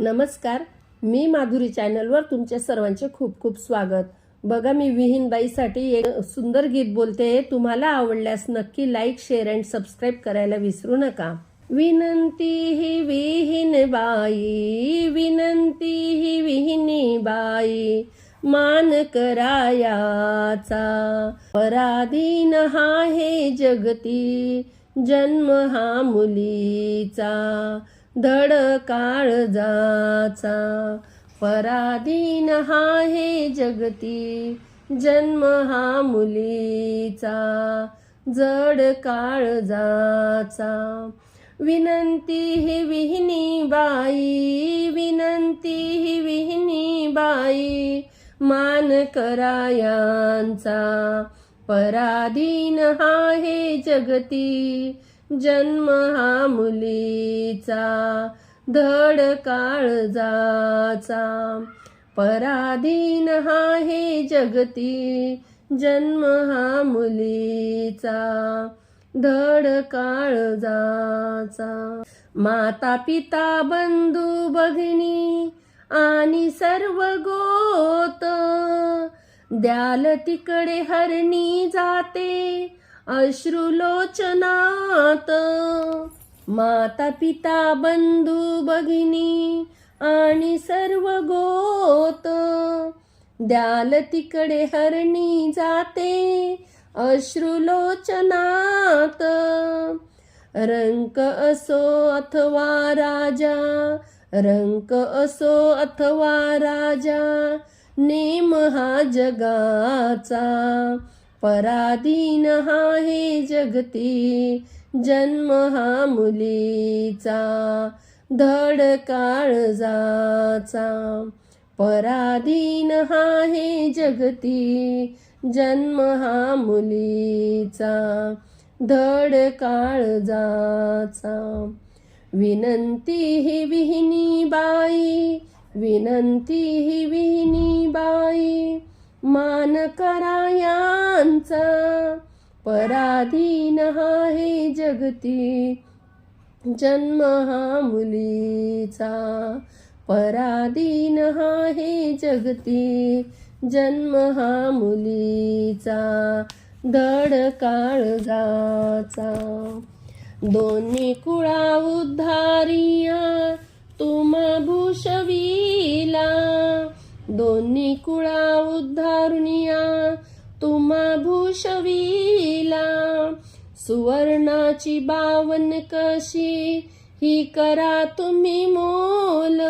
नमस्कार मी माधुरी चॅनलवर तुमच्या सर्वांचे खूप खूप स्वागत. बघा मी विहीनबाईसाठी एक सुंदर गीत बोलते तुम्हाला आवडल्यास नक्की लाईक शेअर अँड सबस्क्राईब करायला विसरू नका. विनंती ही विहीन बाई विनंती ही विहिनी बाई मान करायाचा. पराधीन हा हे जगती जन्म हा मुलीचा. धड काळजाचा पराधीन हा हे जगती जन्म हा मुलीचा. जड काळजाचा विनंती ही विहिनी बाई विनंती ही विहिनी बाई मान करायांचा. पराधीन हा हे जगती जन्म हा मुलीचा धड काळजाचा पराधीन हा हे जगती जन्म हा मुलीचा धड काळजाचा माता पिता बंधू बघिनी आणि सर्व गोत द्याल तिकडे हरणी जाते. अश्रुलोचनात माता पिता बंधू भगिनी आणि सर्व गोत द्याल तिकडे हरणी जाते अश्रुलोचनात. रंक असो अथवा राजा रंक असो अथवा राजा नेम हा जगाचा पराधीन हा हे जगती जन्म हा मुलीचा धड काळजाचा पराधीन हा हे जगती जन्म हा मुलीचा धड काळजाचा विनंती ही विहिनी बाई विनंती ही विहिनी बाई मान करायांचा पराधीन हा हे जगती. जन्म हा मुलीचा पराधीन हा हे जगती. जन्म हा मुलीचा धड काळजाचा दोन्ही कुळा उद्धारिया तुम्हा भूषविला. दोन्ही कुळा उद्धारुनिया तुम्हा भूषविला सुवर्णाची बावन कशी? ही करा तुम्ही मोल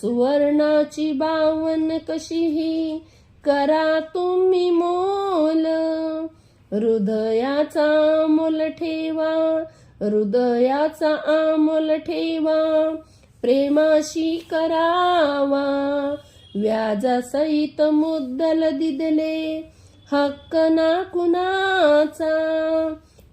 सुवर्णाची बावन कशी? ही करा तुम्ही मोल. हृदयाचा मोल ठेवा हृदयाचा आमोल ठेवा प्रेमाशी करावा. व्याजासहित मुद्दल दिदले हक्क ना कुणाचा?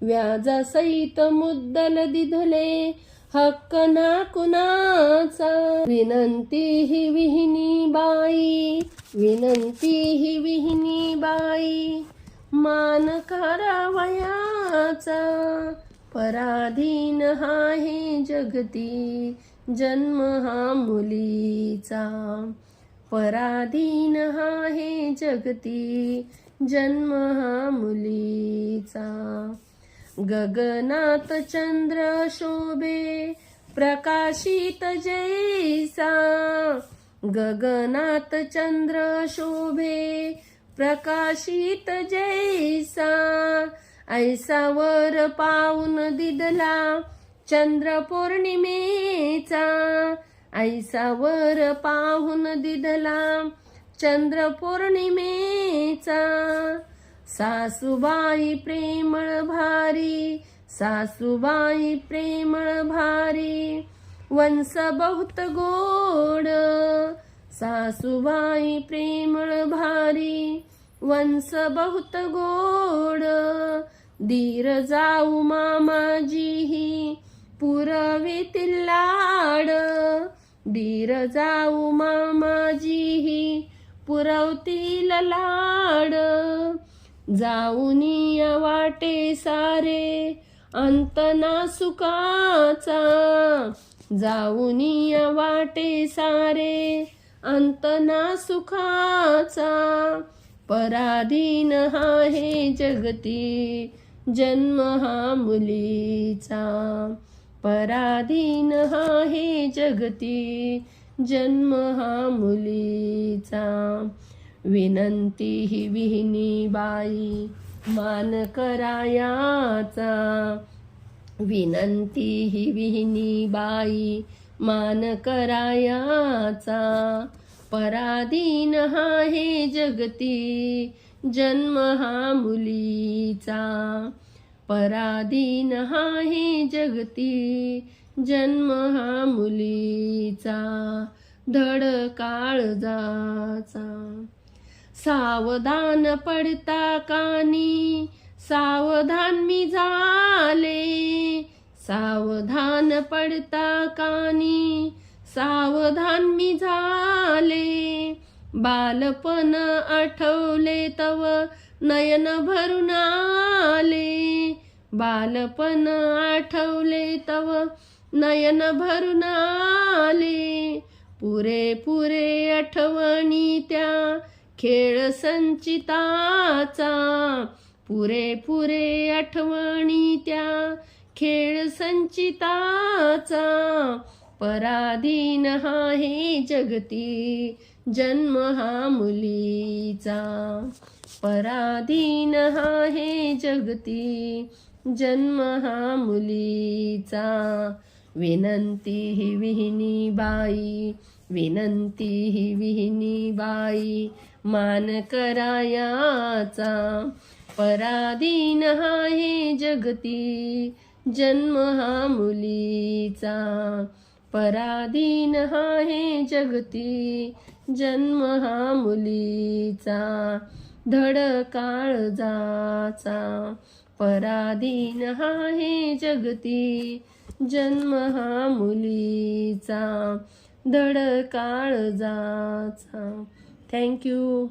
व्याजासहित मुद्दल दिधले हक्क ना कुणाचा? विनंती ही विहिनी बाई विनंती ही विहिनी बाई मान करावयाचा पराधीन हा हे जगती जन्म हा मुलीचा. पराधीन हा हे जगती जन्म हा मुलीचा. गगनात चंद्र शोभे प्रकाशित जैसा. गगनात चंद्र शोभे प्रकाशित जैसा. ऐसा वर पाऊन दिदला चंद्र पौर्णिमेचा ऐसा वर पाहून दिदला चंद्र पौर्णिमेचा सासूबाई प्रेमळ भारी सासूबाई प्रेमळ भारी वंश बहुत गोड. सासूबाई प्रेमळ भारी वंश बहुत गोड. धीर जाऊ मामाजीही पुरवितील लाड धीर जाऊ मामाजीही पुरवतील लाड. जाऊनी वाटे सारे अंतना सुखाचा जाऊनिया वाटे सारे अंतना सुखाचा पराधीन हा हे जगती जन्म हा मुलीचा. पराधीन हा हे जगती जन्म हा मुलीचा. विनंती ही विहिनी बाई मान करायाचा विनंती ही विहिनी बाई मान करायाचा पराधीन हा हे जगती जन्म हा मुलीचा. पराधीन हा हे जगती जन्म हा मुलीचा धड काळजाचा सावधान पडता कानी सावधान मी झाले सावधान पडता कानी सावधान मी झाले बालपण आठवले तव नयन भरून आले. बालपण आठवले तव नयन भरून आले पुरे पुरे आठवणी त्या खेळ संचिताचा. पुरे पुरे आठवणी त्या खेळ संचिताचा. पराधीन हा हे जगती जन्म हा मुलीचा. पराधीन हा हे जगती जन्म हा मुलीचा. विनंती ही विहिनी बाई विनंती ही विहिनी बाई मान करायाचा पराधीन हा हे जगती जन्म हा मुलीचा. पराधीन हा हे जगती जन्म हा मुलीचा. धड काळजाचा पराधीन हा हे जगती जन्म हा मुलीचा धड काळजाचा थँक्यू